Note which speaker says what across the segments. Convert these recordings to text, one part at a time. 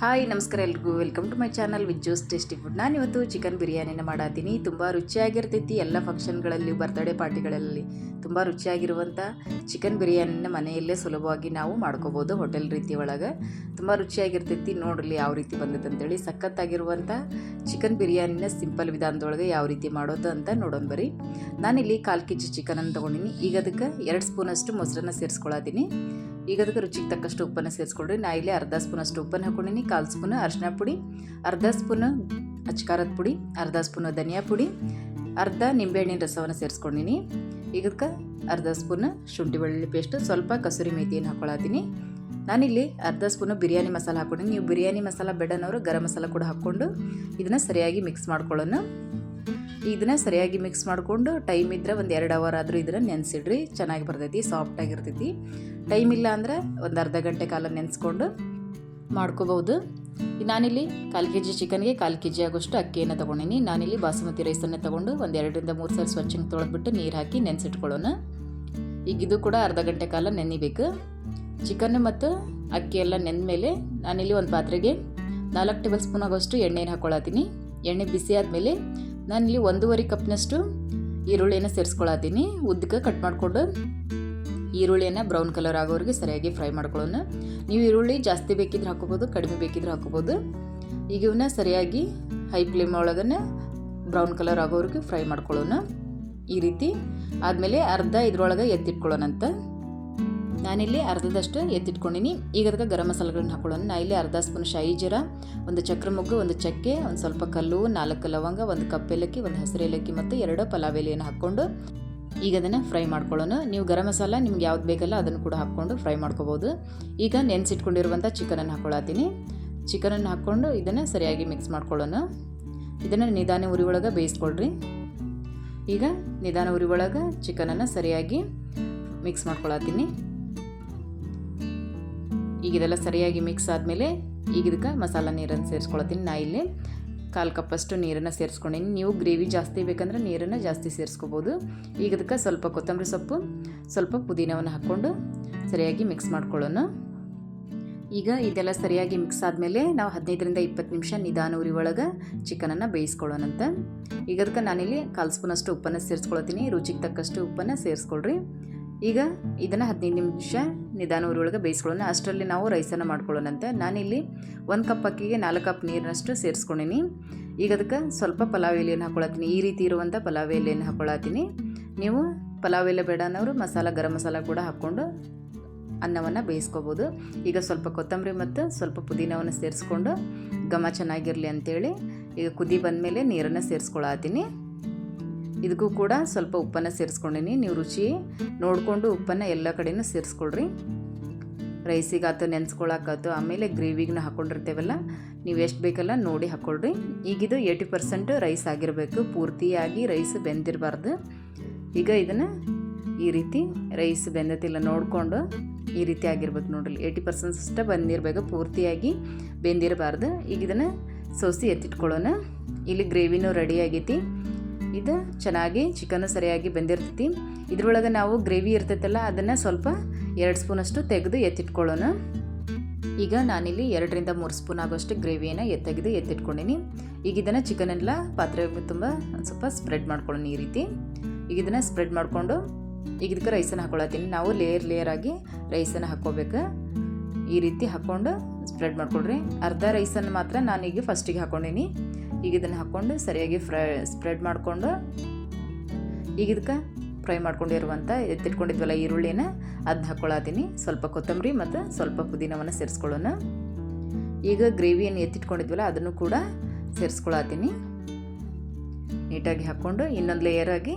Speaker 1: Hi, ನಮಸ್ಕಾರ ಎಲ್ರಿಗೂ. Welcome to my channel with Jo's tasty food ನಾನು ಇವತ್ತು ಚಿಕನ್ ಬಿರಿಯಾನಿನ ಮಾಡಾತೀನಿ. ತುಂಬ ರುಚಿಯಾಗಿರ್ತೈತಿ ಎಲ್ಲ ಫಂಕ್ಷನ್ಗಳಲ್ಲಿ ಬರ್ತ್ಡೇ ಪಾರ್ಟಿಗಳಲ್ಲಿ ತುಂಬ ರುಚಿಯಾಗಿರುವಂಥ ಚಿಕನ್ ಬಿರಿಯಾನಿನ ಮನೆಯಲ್ಲೇ ಸುಲಭವಾಗಿ ನಾವು ಮಾಡ್ಕೋಬೋದು ಹೋಟೆಲ್ ರೀತಿ ಒಳಗೆ. ತುಂಬ ರುಚಿಯಾಗಿರ್ತೈತಿ. ನೋಡಲಿ ಯಾವ ರೀತಿ ಬಂದೈತೆ ಅಂತೇಳಿ. ಸಖತ್ತಾಗಿರುವಂಥ ಚಿಕನ್ ಬಿರಿಯಾನಿನ ಸಿಂಪಲ್ ವಿಧಾನದೊಳಗೆ ಯಾವ ರೀತಿ ಮಾಡೋದು ಅಂತ ನೋಡೋಣ ಬರೀ ನಾನಿಲ್ಲಿ ಕಾಲು ಕೆ ಜಿ ಚಿಕನನ್ನು ತೊಗೊಂಡಿನಿ. ಈಗ ಅದಕ್ಕೆ ಎರಡು ಸ್ಪೂನಷ್ಟು ಮೊಸರನ್ನ ಸೇರಿಸ್ಕೊಳತ್ತೀನಿ ಈಗ ಅದಕ್ಕೆ ರುಚಿಗೆ ತಕ್ಕಷ್ಟು ಉಪ್ಪನ್ನು ಸೇರಿಸ್ಕೊಳ್ರಿ. ನಾ ಇಲ್ಲಿ ಅರ್ಧ ಸ್ಪೂನಷ್ಟು ಉಪ್ಪನ್ನು ಹಾಕೊಂಡಿನಿ. ಕಾಲು ಸ್ಪೂನ್ ಅರಿಶಿನ ಪುಡಿ, ಅರ್ಧ ಸ್ಪೂನ್ ಅಚ್ಕಾರದ ಪುಡಿ, ಅರ್ಧ ಸ್ಪೂನ್ ಧನಿಯಾ ಪುಡಿ, ಅರ್ಧ ನಿಂಬೆಹಣ್ಣಿನ ರಸವನ್ನು ಸೇರಿಸ್ಕೊಂಡಿನಿ. ಈಗದಕ್ಕೆ ಅರ್ಧ ಸ್ಪೂನ್ ಶುಂಠಿ ಬೆಳ್ಳುಳ್ಳಿ ಪೇಸ್ಟ್, ಸ್ವಲ್ಪ ಕಸೂರಿ ಮೇಥಿಯನ್ನು ಹಾಕೊಳತ್ತೀನಿ. ನಾನಿಲ್ಲಿ ಅರ್ಧ ಸ್ಪೂನ್ ಬಿರಿಯಾನಿ ಮಸಾಲ ಹಾಕೊಂಡಿನಿ. ನೀವು ಬಿರಿಯಾನಿ ಮಸಾಲ ಬೆಡನವರು ಗರಂ ಮಸಾಲ ಕೂಡ ಹಾಕ್ಕೊಂಡು ಇದನ್ನು ಸರಿಯಾಗಿ ಮಿಕ್ಸ್ ಮಾಡ್ಕೊಳ್ಳೋಣ. ಇದನ್ನ ಸರಿಯಾಗಿ ಮಿಕ್ಸ್ ಮಾಡಿಕೊಂಡು ಟೈಮ್ ಇದ್ದರೆ ಒಂದು ಎರಡು ಅವರ್ ಆದರೂ ಇದನ್ನು ನೆನೆಸಿಡ್ರಿ, ಚೆನ್ನಾಗಿ ಬರ್ತೈತಿ ಸಾಫ್ಟಾಗಿರ್ತೈತಿ ಟೈಮ್ ಇಲ್ಲ ಅಂದರೆ ಒಂದು ಅರ್ಧ ಗಂಟೆ ಕಾಲ ನೆನೆಸ್ಕೊಂಡು ಮಾಡ್ಕೋಬೋದು ನಾನಿಲ್ಲಿ ಕಾಲು ಕೆ ಜಿ ಚಿಕನ್ಗೆ ಕಾಲು ಕೆ ಜಿ ಆಗೋಷ್ಟು ಅಕ್ಕಿಯನ್ನು ತೊಗೊಂಡಿನಿ. ನಾನಿಲ್ಲಿ ಬಾಸುಮತಿ ರೈಸನ್ನು ತೊಗೊಂಡು ಒಂದು ಎರಡರಿಂದ ಮೂರು ಸಾರಿ ಸ್ವಚ್ಛಂಗೆ ತೊಳೆದ್ಬಿಟ್ಟು ನೀರು ಹಾಕಿ ನೆನೆಸಿಟ್ಕೊಳ್ಳೋಣ. ಈಗ ಇದು ಕೂಡ ಅರ್ಧ ಗಂಟೆ ಕಾಲ ನೆನಿಬೇಕು ಚಿಕನ್ ಮತ್ತು ಅಕ್ಕಿ ಎಲ್ಲ ನೆಂದ ಮೇಲೆ ನಾನಿಲ್ಲಿ ಒಂದು ಪಾತ್ರೆಗೆ ನಾಲ್ಕು ಟೇಬಲ್ ಸ್ಪೂನ್ ಆಗೋಷ್ಟು ಎಣ್ಣೆನ ಹಾಕ್ಕೊಳತ್ತೀನಿ ಎಣ್ಣೆ ಬಿಸಿ ಆದಮೇಲೆ ನಾನಿಲ್ಲಿ ಒಂದೂವರೆ ಕಪ್ನಷ್ಟು ಈರುಳ್ಳಿಯನ್ನು ಸೇರಿಸ್ಕೊಳತ್ತೀನಿ. ಉದ್ದಕ್ಕೆ ಕಟ್ ಮಾಡಿಕೊಂಡು ಈರುಳ್ಳಿಯನ್ನು ಬ್ರೌನ್ ಕಲರ್ ಆಗೋವರೆಗೆ ಸರಿಯಾಗಿ ಫ್ರೈ ಮಾಡ್ಕೊಳ್ಳೋಣ. ನೀವು ಈರುಳ್ಳಿ ಜಾಸ್ತಿ ಬೇಕಿದ್ರೆ ಹಾಕೋಬೋದು ಕಡಿಮೆ ಬೇಕಿದ್ರೆ ಹಾಕೋಬೋದು ಈಗ ಇವನ್ನ ಸರಿಯಾಗಿ ಹೈ ಫ್ಲೇಮ್ ಒಳಗನೆ ಬ್ರೌನ್ ಕಲರ್ ಆಗೋವರೆಗೆ ಫ್ರೈ ಮಾಡ್ಕೊಳ್ಳೋಣ. ಈ ರೀತಿ. ಆದಮೇಲೆ ಅರ್ಧ ಇದ್ರೊಳಗೆ ಎತ್ತಿಟ್ಕೊಳ್ಳೋಣಂತ. ನಾನಿಲ್ಲಿ ಅರ್ಧದಷ್ಟು ಎತ್ತಿಟ್ಕೊಂಡಿನಿ. ಈಗ ಅದಕ್ಕೆ ಗರಂ ಮಸಾಲೆಗಳನ್ನ ಹಾಕೊಳ್ಳೋಣ. ನಾ ಇಲ್ಲಿ ಅರ್ಧ ಸ್ಪೂನ್ ಶಾಯಿ ಜೀರ, ಒಂದು ಚಕ್ರ ಮೊಗ್ಗು, ಒಂದು ಚಕ್ಕೆ, ಒಂದು ಸ್ವಲ್ಪ ಕಲ್ಲು, ನಾಲ್ಕು ಲವಂಗ, ಒಂದು ಕಪ್ ಏಲಕ್ಕಿ, ಒಂದು ಹಸಿರು ಏಲಕ್ಕಿ ಮತ್ತು ಎರಡು ಪಲಾವ್ ಎಲೆಯನ್ನು ಹಾಕ್ಕೊಂಡು ಈಗ ಅದನ್ನು ಫ್ರೈ ಮಾಡ್ಕೊಳ್ಳೋಣ. ನೀವು ಗರಂ ಮಸಾಲ ನಿಮ್ಗೆ ಯಾವ್ದು ಬೇಕಲ್ಲ ಅದನ್ನು ಕೂಡ ಹಾಕ್ಕೊಂಡು ಫ್ರೈ ಮಾಡ್ಕೋಬೋದು. ಈಗ ನೆನೆಸಿಟ್ಕೊಂಡಿರುವಂಥ ಚಿಕನನ್ನು ಹಾಕ್ಕೊಳತ್ತೀನಿ ಚಿಕನನ್ನು ಹಾಕ್ಕೊಂಡು ಇದನ್ನು ಸರಿಯಾಗಿ ಮಿಕ್ಸ್ ಮಾಡ್ಕೊಳ್ಳೋಣ. ಇದನ್ನು ನಿಧಾನ ಉರಿ ಒಳಗೆ ಬೇಯಿಸ್ಕೊಳ್ರಿ. ಈಗ ನಿಧಾನ ಉರಿ ಒಳಗೆ ಚಿಕನನ್ನು ಸರಿಯಾಗಿ ಮಿಕ್ಸ್ ಮಾಡ್ಕೊಳತ್ತೀನಿ. ಈಗ ಇದೆಲ್ಲ ಸರಿಯಾಗಿ ಮಿಕ್ಸ್ ಆದಮೇಲೆ ಈಗ ಇದಕ್ಕೆ ಮಸಾಲ ನೀರನ್ನು ಸೇರಿಸ್ಕೊಳತ್ತೀನಿ. ನಾ ಇಲ್ಲಿ ಕಾಲು ಕಪ್ಪಷ್ಟು ನೀರನ್ನು ಸೇರಿಸ್ಕೊಂಡಿನಿ. ನೀವು ಗ್ರೇವಿ ಜಾಸ್ತಿ ಬೇಕಂದ್ರೆ ನೀರನ್ನು ಜಾಸ್ತಿ ಸೇರಿಸ್ಕೋಬೋದು. ಈಗ ಇದಕ್ಕೆ ಸ್ವಲ್ಪ ಕೊತ್ತಂಬರಿ ಸೊಪ್ಪು, ಸ್ವಲ್ಪ ಪುದೀನವನ್ನು ಹಾಕ್ಕೊಂಡು ಸರಿಯಾಗಿ ಮಿಕ್ಸ್ ಮಾಡ್ಕೊಳ್ಳೋಣ. ಈಗ ಇದೆಲ್ಲ ಸರಿಯಾಗಿ ಮಿಕ್ಸ್ ಆದಮೇಲೆ ನಾವು ಹದಿನೈದರಿಂದ ಇಪ್ಪತ್ತು ನಿಮಿಷ ನಿಧಾನ ಉರಿ ಒಳಗೆ ಚಿಕನನ್ನು ಬೇಯಿಸ್ಕೊಳ್ಳೋಣಂತ. ಈಗ ಅದಕ್ಕೆ ನಾನಿಲ್ಲಿ ಕಾಲು ಸ್ಪೂನಷ್ಟು ಉಪ್ಪನ್ನು ಸೇರಿಸ್ಕೊಳ್ತೀನಿ ರುಚಿಗೆ ತಕ್ಕಷ್ಟು ಉಪ್ಪನ್ನು ಸೇರಿಸ್ಕೊಳ್ರಿ. ಈಗ ಇದನ್ನು ಹದಿನೈದು ನಿಮಿಷ ನಿಧಾನ ಊರೊಳಗೆ ಬೇಯಿಸ್ಕೊಳ್ಳೋಣ. ಅಷ್ಟರಲ್ಲಿ ನಾವು ರೈಸನ್ನು ಮಾಡ್ಕೊಳ್ಳೋಣಂತೆ. ನಾನಿಲ್ಲಿ ಒಂದು ಕಪ್ ಅಕ್ಕಿಗೆ ನಾಲ್ಕು ಕಪ್ ನೀರಿನಷ್ಟು ಸೇರಿಸ್ಕೊಂಡಿನಿ. ಈಗ ಅದಕ್ಕೆ ಸ್ವಲ್ಪ ಪಲಾವ್ ಎಲೆಯನ್ನು ಹಾಕೊಳತ್ತೀನಿ. ಈ ರೀತಿ ಇರುವಂಥ ಪಲಾವ್ ಎಲೆಯನ್ನು ಹಾಕೊಳತ್ತೀನಿ. ನೀವು ಪಲಾವ್ ಎಲೆ ಬೇಡ ಅನ್ನೋರು ಮಸಾಲ, ಗರಂ ಮಸಾಲ ಕೂಡ ಹಾಕ್ಕೊಂಡು ಅನ್ನವನ್ನು ಬೇಯಿಸ್ಕೋಬೋದು. ಈಗ ಸ್ವಲ್ಪ ಕೊತ್ತಂಬರಿ ಮತ್ತು ಸ್ವಲ್ಪ ಪುದೀನವನ್ನು ಸೇರಿಸ್ಕೊಂಡು ಘಮ ಚೆನ್ನಾಗಿರಲಿ ಅಂಥೇಳಿ ಈಗ ಕುದಿ ಬಂದಮೇಲೆ ನೀರನ್ನು ಸೇರಿಸ್ಕೊಳತ್ತೀನಿ. ಇದಕ್ಕೂ ಕೂಡ ಸ್ವಲ್ಪ ಉಪ್ಪನ್ನು ಸೇರಿಸ್ಕೊಂಡಿನಿ. ನೀವು ರುಚಿ ನೋಡಿಕೊಂಡು ಉಪ್ಪನ್ನು ಎಲ್ಲ ಕಡೆಯೂ ಸೇರಿಸ್ಕೊಳ್ರಿ. ರೈಸಿಗಾತು ನೆನೆಸ್ಕೊಳಕಾತು ಆಮೇಲೆ ಗ್ರೇವಿಗೂ ಹಾಕ್ಕೊಂಡಿರ್ತೇವಲ್ಲ ನೀವು ಎಷ್ಟು ಬೇಕಲ್ಲ ನೋಡಿ ಹಾಕ್ಕೊಳ್ರಿ ಈಗಿದು ಏಯ್ಟಿ ಪರ್ಸೆಂಟ್ ರೈಸ್ ಆಗಿರಬೇಕು. ಪೂರ್ತಿಯಾಗಿ ರೈಸ್ ಬೆಂದಿರಬಾರ್ದು. ಈಗ ಇದನ್ನು ಈ ರೀತಿ ರೈಸ್ ಬೆಂದತಿಲ್ಲ, ನೋಡಿಕೊಂಡು ಈ ರೀತಿ ಆಗಿರ್ಬೇಕು ನೋಡ್ರಿ. ಏಯ್ಟಿ ಪರ್ಸೆಂಟ್ ಅಷ್ಟೇ ಬಂದಿರಬೇಕು, ಪೂರ್ತಿಯಾಗಿ ಬೆಂದಿರಬಾರ್ದು. ಈಗ ಇದನ್ನು ಸೋಸಿ ಎತ್ತಿಟ್ಕೊಳ್ಳೋಣ. ಇಲ್ಲಿ ಗ್ರೇವಿನೂ ರೆಡಿ ಆಗೈತಿ. ಇದು ಚೆನ್ನಾಗಿ ಚಿಕನ್ನು ಸರಿಯಾಗಿ ಬೆಂದಿರ್ತೈತಿ. ಇದ್ರೊಳಗೆ ನಾವು ಗ್ರೇವಿ ಇರ್ತೈತಲ್ಲ, ಅದನ್ನು ಸ್ವಲ್ಪ ಎರಡು ಸ್ಪೂನಷ್ಟು ತೆಗೆದು ಎತ್ತಿಟ್ಕೊಳ್ಳೋಣ. ಈಗ ನಾನಿಲ್ಲಿ ಎರಡರಿಂದ ಮೂರು ಸ್ಪೂನ್ ಆಗೋಷ್ಟು ಗ್ರೇವಿಯನ್ನು ಎತ್ತೆಗೆದು ಎತ್ತಿಟ್ಕೊಂಡಿನಿ. ಈಗ ಇದನ್ನು ಚಿಕನೆಲ್ಲ ಪಾತ್ರೆ ತುಂಬ ಸ್ವಲ್ಪ ಸ್ಪ್ರೆಡ್ ಮಾಡ್ಕೊಳ್ಳೋಣ ಈ ರೀತಿ. ಈಗ ಇದನ್ನು ಸ್ಪ್ರೆಡ್ ಮಾಡಿಕೊಂಡು ಈಗ ಇದಕ್ಕೆ ರೈಸನ್ನು ಹಾಕೊಳತ್ತೀನಿ. ನಾವು ಲೇಯರ್ ಲೇಯರ್ ಆಗಿ ರೈಸನ್ನು ಹಾಕ್ಕೋಬೇಕು. ಈ ರೀತಿ ಹಾಕ್ಕೊಂಡು ಸ್ಪ್ರೆಡ್ ಮಾಡ್ಕೊಳ್ರಿ. ಅರ್ಧ ರೈಸನ್ನು ಮಾತ್ರ ನಾನೀಗ ಫಸ್ಟಿಗೆ ಹಾಕ್ಕೊಂಡೀನಿ ಈಗ ಇದನ್ನು ಹಾಕ್ಕೊಂಡು ಸರಿಯಾಗಿ ಫ್ರೈ, ಸ್ಪ್ರೆಡ್ ಮಾಡಿಕೊಂಡು ಈಗ ಇದಕ್ಕೆ ಫ್ರೈ ಮಾಡ್ಕೊಂಡಿರುವಂಥ ಎತ್ತಿಟ್ಕೊಂಡಿದ್ವಲ್ಲ ಈರುಳ್ಳಿನ ಅದನ್ನ ಹಾಕ್ಕೊಳತ್ತೀನಿ ಸ್ವಲ್ಪ ಕೊತ್ತಂಬರಿ ಮತ್ತು ಸ್ವಲ್ಪ ಪುದೀನವನ್ನು ಸೇರಿಸ್ಕೊಳ್ಳೋಣ. ಈಗ ಗ್ರೇವಿಯನ್ನು ಎತ್ತಿಟ್ಕೊಂಡಿದ್ವಲ್ಲ ಅದನ್ನು ಕೂಡ ಸೇರಿಸ್ಕೊಳತ್ತೀನಿ ನೀಟಾಗಿ ಹಾಕ್ಕೊಂಡು ಇನ್ನೊಂದು ಲೇಯರಾಗಿ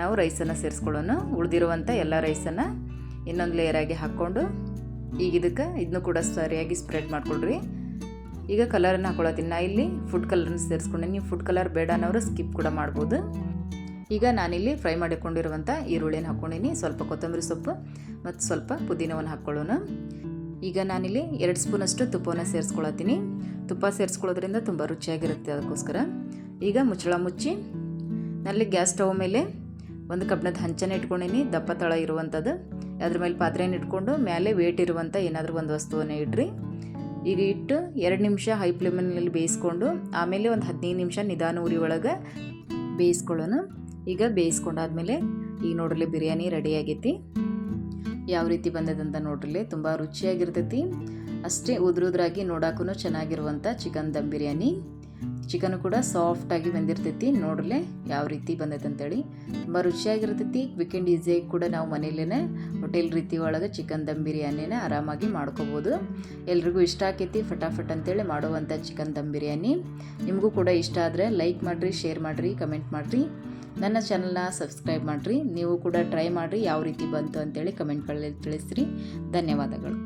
Speaker 1: ನಾವು ರೈಸನ್ನು ಸೇರಿಸ್ಕೊಳ್ಳೋಣ. ಉಳಿದಿರುವಂಥ ಎಲ್ಲ ರೈಸನ್ನು ಇನ್ನೊಂದು ಲೇಯರಾಗಿ ಹಾಕ್ಕೊಂಡು ಈಗ ಇದಕ್ಕೆ ಇದನ್ನು ಕೂಡ ಸರಿಯಾಗಿ ಸ್ಪ್ರೆಡ್ ಮಾಡ್ಕೊಳ್ರಿ. ಈಗ ಕಲರನ್ನು ಹಾಕೊಳತ್ತೀನಿ. ನಾ ಇಲ್ಲಿ ಫುಡ್ ಕಲರ್ನ ಸೇರಿಸ್ಕೊಂಡೆ. ನೀವು ಫುಡ್ ಕಲರ್ ಬೇಡ ಅನ್ನೋರು ಸ್ಕಿಪ್ ಕೂಡ ಮಾಡ್ಬೋದು. ಈಗ ನಾನಿಲ್ಲಿ ಫ್ರೈ ಮಾಡಿಕೊಂಡಿರುವಂಥ ಈರುಳ್ಳಿನ ಹಾಕ್ಕೊಂಡಿನಿ ಸ್ವಲ್ಪ ಕೊತ್ತಂಬರಿ ಸೊಪ್ಪು ಮತ್ತು ಸ್ವಲ್ಪ ಪುದೀನವನ್ನು ಹಾಕ್ಕೊಳ್ಳೋಣ ಈಗ ನಾನಿಲ್ಲಿ ಎರಡು ಸ್ಪೂನಷ್ಟು ತುಪ್ಪವನ್ನು ಸೇರಿಸ್ಕೊಳತ್ತೀನಿ. ತುಪ್ಪ ಸೇರಿಸ್ಕೊಳ್ಳೋದ್ರಿಂದ ತುಂಬ ರುಚಿಯಾಗಿರುತ್ತೆ ಅದಕ್ಕೋಸ್ಕರ. ಈಗ ಮುಚ್ಚಳ ಮುಚ್ಚಿ ನಲ್ಲಿ ಗ್ಯಾಸ್ ಸ್ಟವ್ ಮೇಲೆ ಒಂದು ಕಬ್ಬಿಣದ ಹಂಚನ ಇಟ್ಕೊಂಡಿನಿ. ದಪ್ಪ ತಳ ಇರುವಂಥದ್ದು ಅದ್ರ ಮೇಲೆ ಪಾತ್ರೆಯನ್ನು ಇಟ್ಕೊಂಡು ಮೇಲೆ ವೇಟ್ ಇರುವಂಥ ಏನಾದರೂ ಒಂದು ವಸ್ತುವನ್ನು ಇಡ್ರಿ. ಈಗ ಇಟ್ಟು ಎರಡು ನಿಮಿಷ ಹೈ ಫ್ಲೇಮಲ್ಲಿ ಬೇಯಿಸ್ಕೊಂಡು, ಆಮೇಲೆ ಒಂದು ಹದಿನೈದು ನಿಮಿಷ ನಿಧಾನ ಉರಿ ಒಳಗೆ ಬೇಯಿಸ್ಕೊಳ್ಳೋಣ. ಈಗ ಬೇಯಿಸ್ಕೊಂಡಾದ್ಮೇಲೆ ಈಗ ನೋಡ್ರಲಿ ಬಿರಿಯಾನಿ ರೆಡಿ ಆಗೈತಿ. ಯಾವ ರೀತಿ ಬಂದದಂತ ನೋಡ್ರಲಿ ತುಂಬ ರುಚಿಯಾಗಿರ್ತೈತಿ. ಅಷ್ಟೇ ಉದ್ರುದ್ರಾಗಿ ನೋಡೋಕ್ಕೂ ಚೆನ್ನಾಗಿರುವಂಥ ಚಿಕನ್ ದಮ್ ಬಿರಿಯಾನಿ. ಚಿಕನ್ ಕೂಡ ಸಾಫ್ಟಾಗಿ ಬಂದಿರ್ತೈತಿ. ನೋಡ್ರಲೆ ಯಾವ ರೀತಿ ಬಂದೈತೆ ಅಂತೇಳಿ. ತುಂಬ ರುಚಿಯಾಗಿರ್ತೈತಿ. ಕ್ವಿಕ್ ಆ್ಯಂಡ್ ಈಸಿಯಾಗಿ ಕೂಡ ನಾವು ಮನೇಲೇ ಹೋಟೆಲ್ ರೀತಿ ಒಳಗೆ ಚಿಕನ್ ದಮ್ ಬಿರಿಯಾನಿನ ಆರಾಮಾಗಿ ಮಾಡ್ಕೋಬೋದು. ಎಲ್ರಿಗೂ ಇಷ್ಟ ಆಕೈತಿ ಫಟಾಫಟ್ ಅಂತೇಳಿ ಮಾಡುವಂಥ ಚಿಕನ್ ದಮ್ ಬಿರಿಯಾನಿ. ನಿಮಗೂ ಕೂಡ ಇಷ್ಟ ಆದರೆ ಲೈಕ್ ಮಾಡಿರಿ ಶೇರ್ ಮಾಡಿರಿ ಕಮೆಂಟ್ ಮಾಡಿರಿ. ನನ್ನ ಚಾನಲ್ನ ಸಬ್ಸ್ಕ್ರೈಬ್ ಮಾಡಿರಿ. ನೀವು ಕೂಡ ಟ್ರೈ ಮಾಡಿರಿ. ಯಾವ ರೀತಿ ಬಂತು ಅಂತೇಳಿ ಕಮೆಂಟ್ಗಳಲ್ಲಿ ತಿಳಿಸ್ರಿ. ಧನ್ಯವಾದಗಳು.